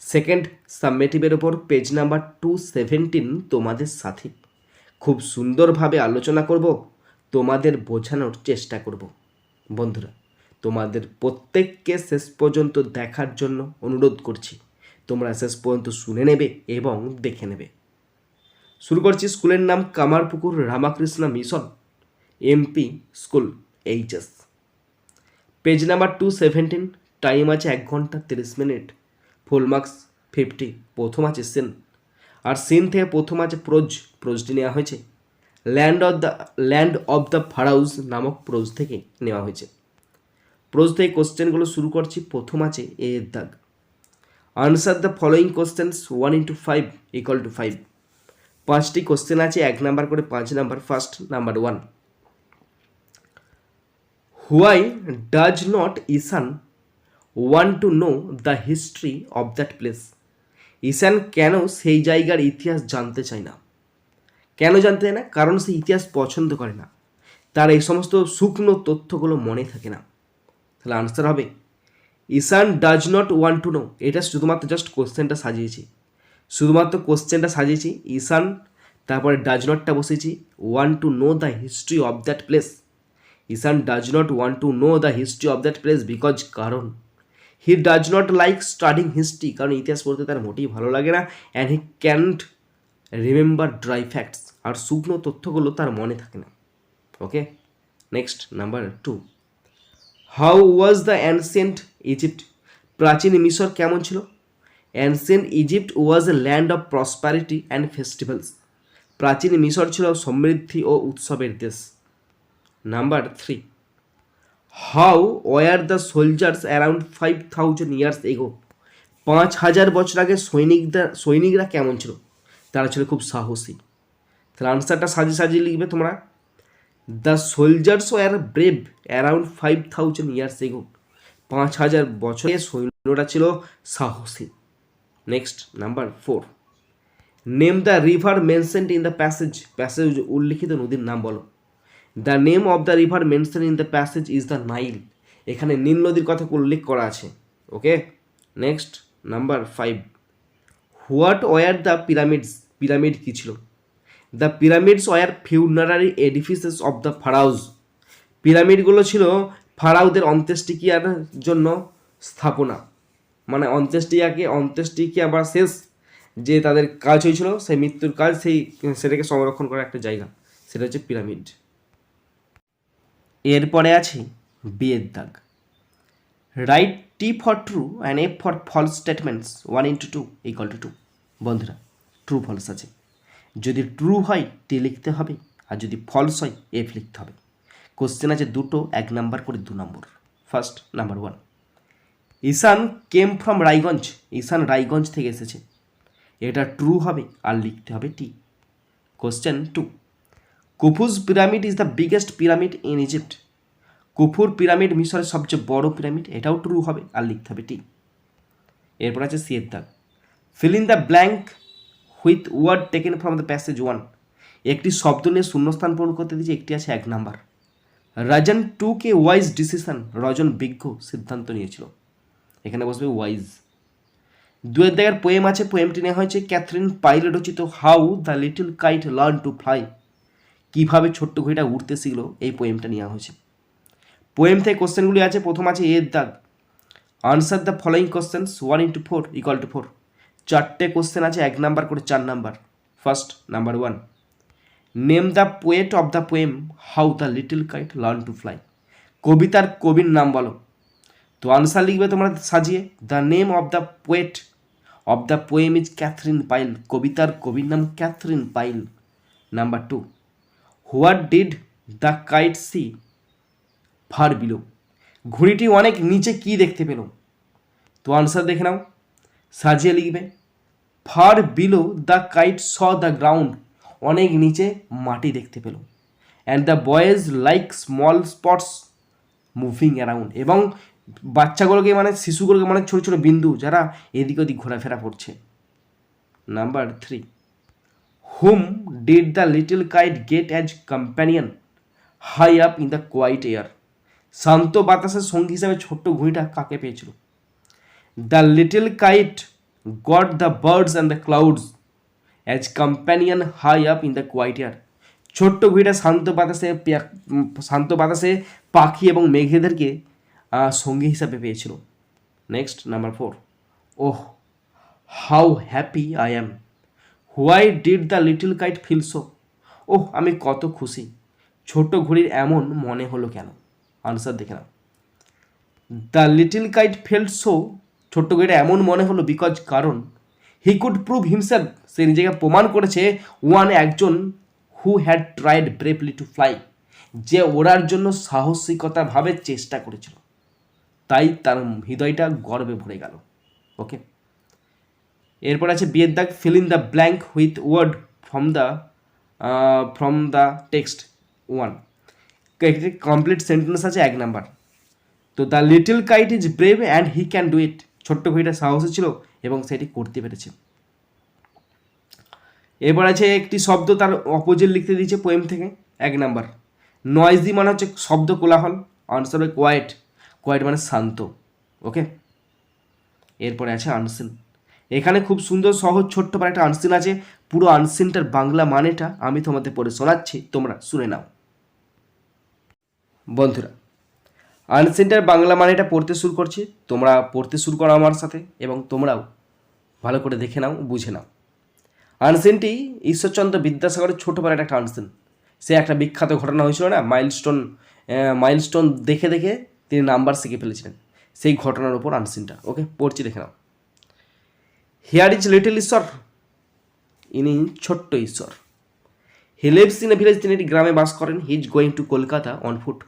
Second সাবমেটিভের ওপর page number two seventeen তোমাদের সাথে। খুব সুন্দরভাবে আলোচনা করব, তোমাদের বোঝানোর চেষ্টা করব। বন্ধুরা, তোমাদের প্রত্যেককে শেষ পর্যন্ত দেখার জন্য অনুরোধ করছি। তোমরা শেষ পর্যন্ত শুনে নেবে এবং দেখে নেবে। শুরু করছি স্কুলের নাম Kamarpukur Ramakrishna mission MP school HS page number two seventeen time আছে এক ঘণ্টা তিরিশ মিনিট। ফুল মার্কস ফিফটি, প্রথম আছে সিন। আর সিন থেকে প্রথম আছে প্রোজ, প্রোজটি নেওয়া হয়েছে। Land of the land of the pharaohs নামক প্রোজ থেকে নেওয়া হয়েছে। প্রোজ থেকে কোশ্চেনগুলো শুরু করছি, প্রথম আছে এ এর দাগ। Answer the following questions one into five equal to five. পাঁচটি কোশ্চেন আছে, এক নাম্বার করে পাঁচ number, first number one. Why does not Ishan want to know the history of that place Ishan কেন সেই জায়গার ইতিহাস জানতে চায় না? কেন জানতে চায় না? কারণ সে ইতিহাস পছন্দ করে না। তার এই সমস্ত শুকনো তথ্যগুলো মনে থাকে না। তাহলে আনসার হবে Ishan does not want to know এটা শুধুমাত্র জাস্ট কোশ্চেনটা সাজিয়েছি। শুধুমাত্র কোশ্চেনটা সাজিয়েছি ঈশান তারপরে ডাজ নটটা বসেছি want to know the history of that place Ishan does not want to know the history of that place because কারণ? He does not like studying history কারণ ইতিহাস পড়তে তার মোটেই ভালো লাগে না and he can't remember dry facts আর শুকনো তথ্যগুলো তার মনে থাকে না। Okay next number two how was the ancient Egypt প্রাচীন মিশর কেমন ছিল? Ancient Egypt was a land of prosperity and festivals প্রাচীন মিশর ছিল সমৃদ্ধি ও উৎসবের দেশ। Number three how, were the soldiers around five thousand years ago. পাঁচ হাজার বছর আগে সৈনিকরা সৈনিকরা কেমন ছিল? তারা ছিল খুব সাহসী। তাহলে আনসারটা সাজিয়ে সাজিয়ে লিখবে তোমরা। The soldiers were brave around five thousand years ago. পাঁচ হাজার বছরে সৈন্যরা ছিল সাহসী। Next, number four. Name the river mentioned in the passage passage উল্লিখিত নদীর নাম বলো। The name of the river mention in the passage is the Nile এখানে নীল নদীর কথা উল্লেখ করা আছে। Okay next number five what were the pyramids pyramid কী ছিল? The pyramids were funerary edifices of the pharaohs পিরামিডগুলো ছিল ফারাউদের অন্ত্যেষ্টিক্রিয়ার জন্য স্থাপনা। মানে অন্ত্যেষ্টিক্রিয়াকে, অন্ত্যেষ্টিক্রিয়া বা শেষ যে তাদের কাজ হয়েছিল, সেই মৃত্যুর কাজ, সেই, সেটাকে সংরক্ষণ করার একটা জায়গা। সেটা হচ্ছে পিরামিড এরপরে আছে বিয়ের দাগ। Write T for true and F for false statements one into two equal to two বন্ধুরা ট্রু ফলস আছে। যদি ট্রু হয় টি লিখতে হবে, আর যদি ফলস হয় এফ লিখতে হবে। কোশ্চেন আছে দুটো, এক নাম্বার করে দু number first number one Ishan came from Raiganj. Ishan Raiganj থেকে এসেছে। এটা ট্রু হবে, আর লিখতে হবে T question two Khufu's pyramid is the biggest pyramid in Egypt কুফুর পিরামিড মিশরের সবচেয়ে বড় পিরামিড এটাও ট্রু হবে, আর লিখতে হবে টি। এরপর আছে সিয়ের দাগ fill in the blank with word taken from the passage one একটি শব্দ নিয়ে শূন্যস্থান পূরণ করতে দিয়েছে, একটি আছে এক number. Rajan took wise decision Rajan বিজ্ঞ সিদ্ধান্ত নিয়েছিল। এখানে বসবে ওয়াইজ দুয়ের দাগের পোয়েম আছে পোয়েমটি নেওয়া হয়েছে, ক্যাথরিন পাইলট রচিত how the little kite learn to fly কীভাবে ছোট্ট ঘড়িটা উঠতে শিখলো এই পোয়েমটা নেওয়া হয়েছে। পোয়েম থেকে কোশ্চেনগুলি আছে, প্রথম আছে এর দাগ। Answer the following questions one into four equal to four চারটে কোশ্চেন আছে, এক নাম্বার করে চার number first number one name the poet of the poem how the little kite learn to fly কবিতার কবির নাম বলো। তো আনসার লিখবে তোমরা সাজিয়ে the name of the poet of the poem is Katherine Pyle কবিতার কবির নাম Katherine Pyle number two what did the kite see? Far below. ঘুড়িটি অনেক নিচে কি দেখতে পেল? তো আনসার দেখে নাও। সাজিয়ে লিখবে far below the kite saw the ground. অনেক নিচে মাটি দেখতে পেল। And the boys like small spots moving around এবং বাচ্চাগুলোকে মানে শিশুগুলোকে মানে ছোটো ছোটো বিন্দু যারা এদিক ওদিক ঘোরাফেরা করছে। Number three whom did the little kite get as companion high up in the quiet air শান্ত বাতাসের সঙ্গী হিসাবে ছোট্ট ঘুড়িটা কাকে পেয়েছিল? The little kite got the birds and the clouds as companion high up in the quiet air ছোট্ট ঘুড়িটা শান্ত বাতাসে শান্ত বাতাসে পাখি এবং মেঘেদেরকে সঙ্গী হিসাবে পেয়েছিল। Next number four oh how happy I am why did the little kite feel so oh, আমি কত খুশি। ছোট ঘড়ির এমন মনে হলো কেন? আনসার দেখে নাও। The little kite felt so ছোট্ট ঘড়িটা এমন মনে হলো বিকজ কারণ হি কুড প্রুভ হিমসেলফ সে নিজেকে প্রমাণ করেছে ওয়ান একজন who had tried bravely to fly যে ওড়ার জন্য সাহসিকতাভাবে চেষ্টা করেছিল। তাই তার হৃদয়টা গর্বে ভরে গেল। ওকে এরপর আছে বিয়ের দাগ fill in the blank with word from the from the text one একটি কমপ্লিট সেন্টেন্স আছে এক নাম্বার। তো the little kite is brave and he can do it ছোট্ট ঘড়িটা সাহসী ছিল এবং সেটি করতে পেরেছে। এবার আছে একটি শব্দ তার অপোজিট লিখতে দিয়েছে পোয়েম থেকে, এক নাম্বার। নয়েজি মানে হচ্ছে শব্দ কোলাহল আনসার হবে কোয়াইট কোয়াইট মানে শান্ত ওকে এরপরে আছে আনসিন এখানে খুব সুন্দর, সহজ, ছোট্ট পারে একটা আনসিন আছে। পুরো আনসিনটার বাংলা মানেটা আমি তোমাদের পড়ে শোনাচ্ছি, তোমরা শুনে নাও। বন্ধুরা আনসিনটার বাংলা মানেটা পড়তে শুরু করছি। তোমরা পড়তে শুরু করো আমার সাথে এবং তোমরাও ভালো করে দেখে নাও, বুঝে নাও। আনসিনটি ঈশ্বরচন্দ্র বিদ্যাসাগরের ছোটোবেলার একটা আনসিন সে একটা বিখ্যাত ঘটনা হয়েছিল না মাইলস্টোন মাইলস্টোন দেখে দেখে তিনি নাম্বার শিখে ফেলেছিলেন। সেই ঘটনার উপর আনসিনটা ওকে পড়ছি দেখে নাও। হিয়ার ইজ লিটল ঈশ্বর ইনি ছোট্ট Ishwar he lives in a village তিনি একটি গ্রামে বাস করেন he is going to Kolkata on foot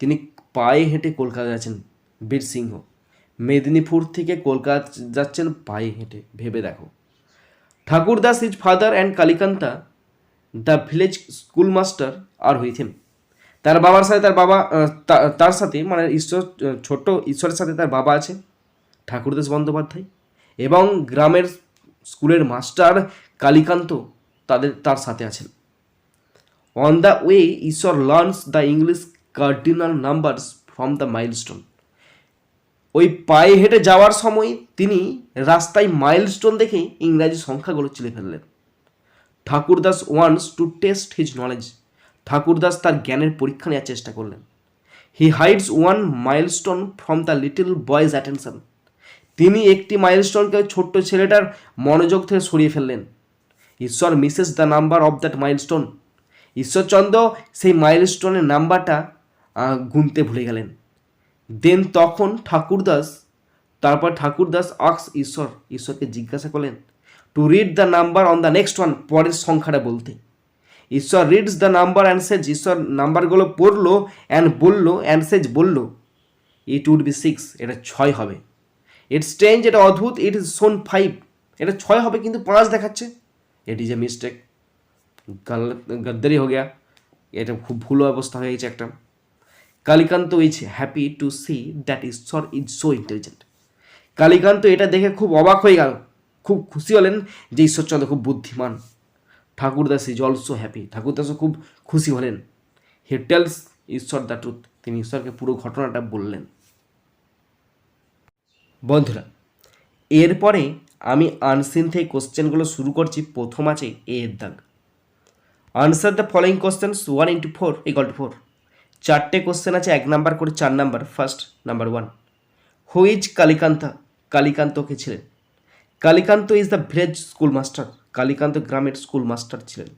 তিনি পায়ে হেঁটে কলকাতা যাচ্ছেন বীর সিংহ মেদিনীপুর থেকে কলকাতা যাচ্ছেন পায়ে হেঁটে ভেবে দেখো Thakurdas is father and Kalikanta the village school master R him তার বাবার সাথে তার বাবা তার সাথে মানে ঈশ্বর ছোট ঈশ্বরের সাথে তার বাবা আছে ঠাকুরদাস বন্দ্যোপাধ্যায় এবং গ্রামের স্কুলের মাস্টার কালীকান্ত তাদের, তার সাথে আছেন। On the way Ishwar learns the English cardinal numbers from the milestone ওই পায়ে হেঁটে যাওয়ার সময় তিনি রাস্তায় মাইলস্টোন দেখে ইংরাজি সংখ্যাগুলো চিনে ফেললেন। Thakurdas wants to test his knowledge Thakurdas তার জ্ঞানের পরীক্ষা নেওয়ার চেষ্টা করলেন। He hides one milestone from the little boy's attention তিনি একটি মাইলস্টোনকে ছোট্ট ছেলেটার মনোযোগ থেকে সরিয়ে ফেললেন। Ishwar misses the number of that milestone Ishwarchandra সেই মাইলস্টোনের নাম্বারটা গুনতে ভুলে গেলেন। দেন তখন ঠাকুরদাস, তারপর ঠাকুরদাস আক্স ঈশ্বর, ঈশ্বরকে জিজ্ঞাসা করলেন to read the number on the next one পরের সংখ্যাটা বলতে? Ishwar reads the number and says Ishwar নাম্বারগুলো পড়ল অ্যান্ড বলল অ্যান্ড সেজ বলল। ইট উড বি সিক্স এটা ছয় হবে। ইটস স্ট্রেঞ্জ এটা অদ্ভুত ইট ইজ সোন ফাইভ এটা ছয় হবে কিন্তু পাঁচ দেখাচ্ছে। ইট ইজ এ মিস্টেক গদ্দারি হয়ে গেয়া। এটা খুব ভুল অবস্থা হয়ে গেছে একটা। Kalikanta is happy to see that Ishwar is so intelligent Kalikanta এটা দেখে খুব অবাক হয়ে গেল। খুব খুশি হলেন যে ঈশ্বরচন্দ্র খুব বুদ্ধিমান। ঠাকুরদাস ইজ অলসো হ্যাপি ঠাকুরদাসও খুব খুশি হলেন। He tells Ishwar the truth তিনি ঈশ্বরকে পুরো ঘটনাটা বললেন। বন্ধুরা, এরপরে আমি আনসিন থেকে কোশ্চেনগুলো শুরু করছি। প্রথম আছে এ এর দাগ। Answer the following questions one into four equal to four চারটে কোশ্চেন আছে, এক নাম্বার করে চার number first number one who is Kalikanta Kalikanta কে ছিলেন? Kalikanta is the village school master Kalikanta গ্রামের স্কুল মাস্টার ছিলেন।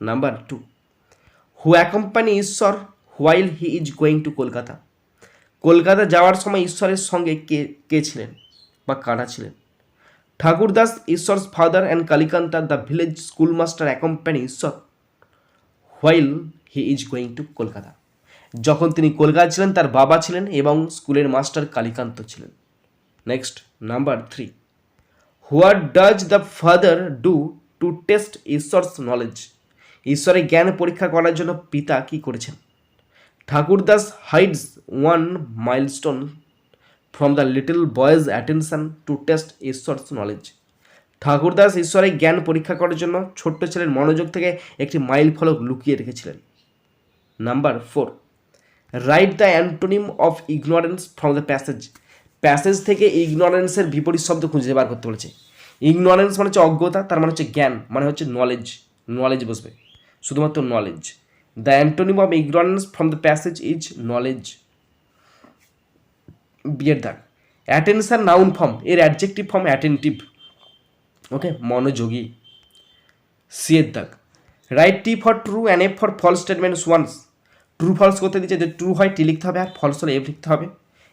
Number two who accompany Ishwar while he is going to Kolkata Kolkata যাওয়ার সময় ঈশ্বরের সঙ্গে কে কে ছিলেন? বা কারা ছিলেন? Thakurdas Ishwar's father and Kalikanta the village school master accompany Ishwar while he is going to Kolkata. যখন তিনি কলকাতা ছিলেন, তার বাবা ছিলেন এবং স্কুলের মাস্টার কালিকান্ত ছিলেন। Next number three what does the father do to test Ishwar's knowledge ঈশ্বরের জ্ঞান পরীক্ষা করার জন্য পিতা কি করেছেন? Thakurdas hides one milestone from the little boy's attention to test Ishwar's knowledge Thakurdas ঈশ্বরের জ্ঞান পরীক্ষা করার জন্য ছোট্ট ছেলের মনোযোগ থেকে একটি মাইল ফলক লুকিয়ে রেখেছিলেন। Number four write the antonym of ignorance from the passage passage থেকে ইগনোরেন্সের বিপরীত শব্দ খুঁজে বার করতে বলেছে। ইগনোরেন্স মানে হচ্ছে অজ্ঞতা, তার মানে হচ্ছে জ্ঞান মানে হচ্ছে নলেজ নলেজ বসবে শুধুমাত্র knowledge the antonym of ignorance from the passage is knowledge বিয়ের দাগ অ্যাটেনশন নাউন ফর্ম এর অ্যাডজেক্টিভ ফর্ম অ্যাটেন্টিভ ওকে মনোযোগী সিয়ের দাগ write T for true and F for false statements ones true false করতে দিচ্ছে যে ট্রু হয় টি লিখতে হবে আর ফলস হলে এফ লিখতে হবে।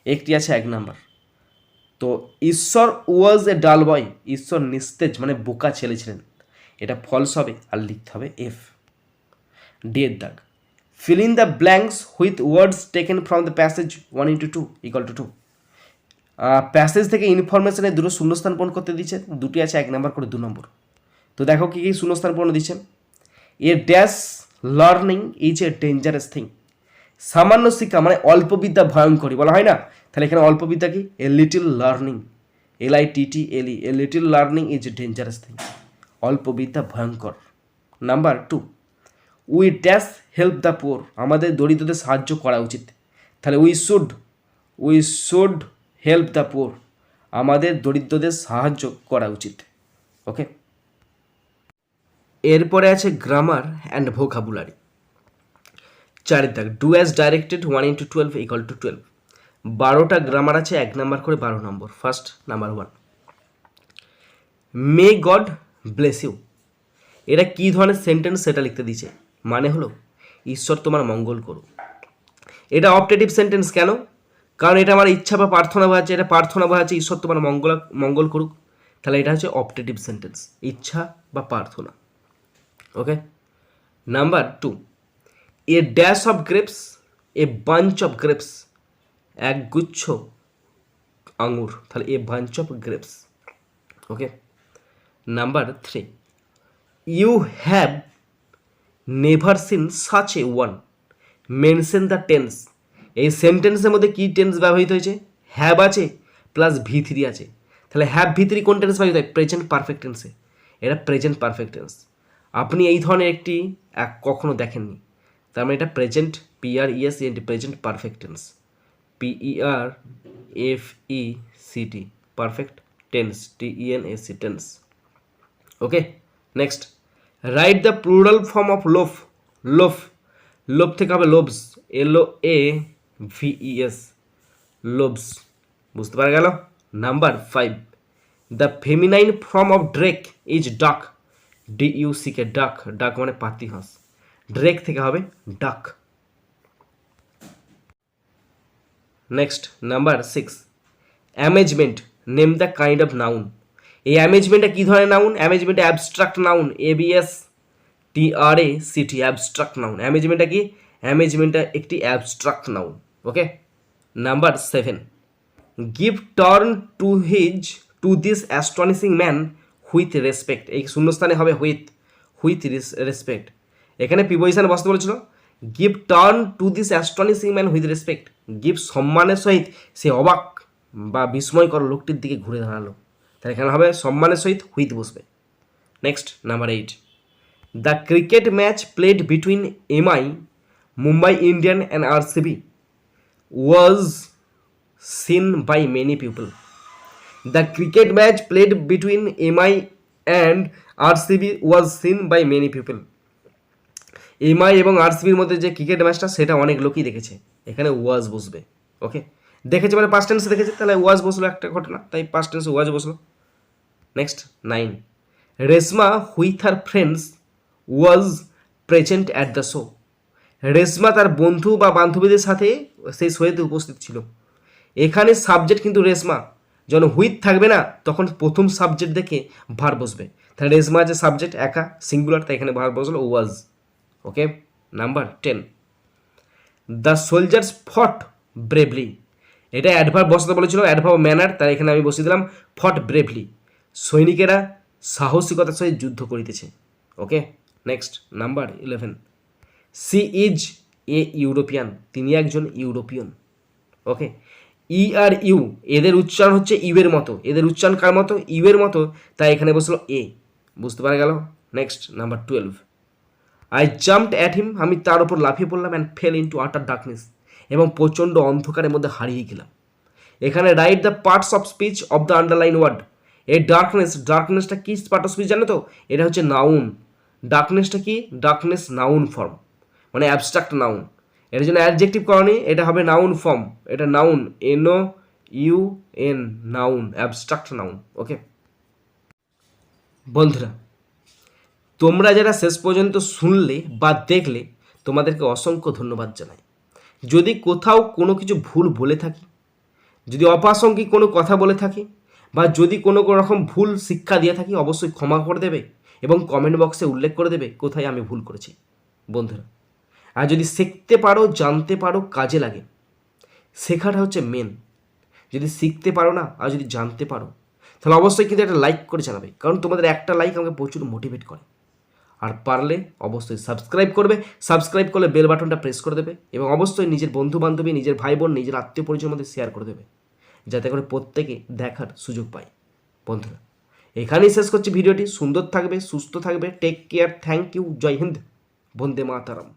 একটি আছে এক নাম্বার। তো ঈশ্বর ওয়াজ এ ডাল বয় ঈশ্বর নিস্তেজ মানে বোকা ছেলে ছিলেন। এটা ফলস হবে আর লিখতে হবে এফ ডের দাগ। Fill in the blanks with words taken from the passage one into two equal to two passage থেকে ইনফরমেশনের দুটো শূন্যস্থান পূরণ করতে দিচ্ছে, দুটি আছে এক নাম্বার করে দু নম্বর। তো দেখো কী কী শূন্যস্থান পূরণ দিচ্ছেন a dash learning is a dangerous thing সামান্য শিক্ষা মানে অল্প বিদ্যা ভয়ঙ্করী বলা হয় না? তাহলে এখানে অল্প বিদ্যা কি? A little learning L I T T L E a little learning is a dangerous thing অল্প বিদ্যা ভয়ঙ্কর। Number two we dash help the poor আমাদের দরিদ্রদের সাহায্য করা উচিত। তাহলে we should we should help the poor আমাদের দরিদ্রদের সাহায্য করা উচিত। ওকে এরপরে আছে গ্রামার অ্যান্ড ভোকাবুলারি চারের দাগ do as directed one into twelve equal to twelve বারোটা গ্রামার আছে, এক নাম্বার করে বারো number first number one may God bless you এটা কী ধরনের সেন্টেন্স সেটা লিখতে দিয়েছে? মানে হলো, ঈশ্বর তোমার মঙ্গল করুক। এটা অপটেটিভ সেন্টেন্স কেন? কারণ এটা আমার ইচ্ছা বা প্রার্থনা বোঝাচ্ছে এটা প্রার্থনা বোঝাচ্ছে ঈশ্বর তোমার মঙ্গল মঙ্গল করুক। তাহলে এটা হচ্ছে অপটেটিভ সেন্টেন্স ইচ্ছা বা প্রার্থনা। Okay number two a dash of grapes a bunch of grapes এক গুচ্ছ আঙুর, তাহলে a bunch of grapes okay number three you have never seen such a one. Mention the tense. এই সেন্টেন্সের মধ্যে কী টেন্স ব্যবহৃত হয়েছে? হ্যাভ আছে, প্লাস ভি থ্রি আছে। তাহলে হ্যাভ ভি থ্রি কোন টেন্স ব্যবহৃত হয়? প্রেজেন্ট পারফেক্ট টেন্সে। এটা প্রেজেন্ট পারফেক্ট টেন্স। আপনি এই ধরনের একটি এক কখনো দেখেননি। তার মানে এটা present P R E S N T present perfect tense. P E R F E C T perfect tense T E N S C tense. Okay, next. Write the plural form of loaf loaf loaf থেকে হবে loaves L A V E S loaves বুঝতে পারা গেল? Number five the feminine form of drake is duck D U C K duck duck মানে পাতি হাঁস। Drake থেকে হবে duck next number six amazement name the kind of noun এই অ্যামেজমেন্টটা কী ধরনের noun অ্যামেজমেন্টে abstract noun A A B S T R A C T abstract noun অ্যামেজমেন্টটা কি? অ্যামেজমেন্টটা একটি abstract noun okay number seven give turn to his to this astonishing man with respect এই শূন্যস্থানে হবে হুইথ হুইথ রেসপেক্ট এখানে প্রিপোজিশনে বসতে বলেছিল give turn to this astonishing man with respect give সম্মানের সহিত সে অবাক বা বিস্ময়কর লোকটির দিকে ঘুরে দাঁড়াল। তাহলে এখানে হবে সম্মানের সহিত হুইথ বসবে। Next number eight the cricket match played between MI Mumbai Indian and RCB was seen by many people the cricket match played between MI and RCB was seen by many people MI এবং আরসিবির মধ্যে যে cricket ম্যাচটা সেটা অনেক লোকই দেখেছে। এখানে ওয়াজ বসবে। ওকে দেখেছে মানে পাস্ট টেন্সে দেখেছে, তাহলে ওয়াজ বসল একটা ঘটনা, তাই পাস্ট টেন্সে ওয়াজ বসল। Next nine Reshma with her friends was present at the show Reshma তার বন্ধু বা বান্ধবীদের সাথে সেই শোয়েতে উপস্থিত ছিল। এখানে সাবজেক্ট কিন্তু রেশমা। যখন হুইথ থাকবে না, তখন প্রথম সাবজেক্ট দেখে ভার বসবে। তাহলে রেশমা যে সাবজেক্ট একা সিঙ্গুলার তাই এখানে ভার বসল was okay number ten the soldiers fought bravely এটা অ্যাডভার্ব বসাতে বলেছিল, অ্যাডভার্ব ম্যানার তাই এখানে আমি বসিয়ে দিলাম ফট ব্রেভলি সৈনিকেরা সাহসিকতার সহিত যুদ্ধ করিতেছে। Okay next number eleven she is a European তিনি একজন ইউরোপিয়ান ওকে ই আর ইউ এদের উচ্চারণ হচ্ছে ইউ এর মতো। এদের উচ্চারণ কার মতো? ইউ এর মতো, তাই এখানে বসল এ বুঝতে পারা গেল? Next number twelve I jumped at him আমি তার উপর লাফিয়ে পড়লাম and fell into utter darkness এবং প্রচণ্ড অন্ধকারের মধ্যে হারিয়ে গেলাম। এখানে write the parts of speech of the underline word এই ডার্কনেস ডার্কনেসটা কি পার্ট অফ স্পিচ জানো তো? এটা হচ্ছে নাউন ডার্কনেসটা কি? ডার্কনেস নাউন ফর্ম মানে অ্যাবস্ট্রাক্ট নাউন এটার জন্য অ্যাডজেক্টিভ করনি, এটা হবে নাউন ফর্ম এটা noun N O U N noun abstract noun okay বন্ধুরা, তোমরা যারা শেষ পর্যন্ত শুনলে বা দেখলে, তোমাদেরকে অসংখ্য ধন্যবাদ জানাই। যদি কোথাও কোনো কিছু ভুল বলে থাকি, যদি অপ্রাসঙ্গিক কোনো কথা বলে থাকি, বা যদি কোনো রকম ভুল শিক্ষা দিয়ে থাকি, অবশ্যই ক্ষমা করে দেবে এবং কমেন্ট বক্সে উল্লেখ করে দেবে কোথায় আমি ভুল করেছি। বন্ধুরা, আর যদি শিখতে পারো, জানতে পারো, কাজে লাগে, শেখাটা হচ্ছে মেন যদি শিখতে পারো না, আর যদি জানতে পারো, তাহলে অবশ্যই কিন্তু একটা লাইক করে জানাবে, কারণ তোমাদের একটা লাইক আমাকে প্রচুর মোটিভেট করে। আর পারলে অবশ্যই সাবস্ক্রাইব করবে। সাবস্ক্রাইব করলে বেল বাটনটা প্রেস করে দেবে এবং অবশ্যই নিজের বন্ধু বান্ধবী নিজের ভাই বোন নিজের আত্মীয় পরিচয়ের মধ্যে শেয়ার করে দেবে। যাতে করে প্রত্যেকে দেখার সুযোগ পায়। বন্ধুরা, এখানেই শেষ করছি ভিডিওটি। সুন্দর থাকবে, সুস্থ থাকবে। Take care thank you Joy Hind, Vande Mataram.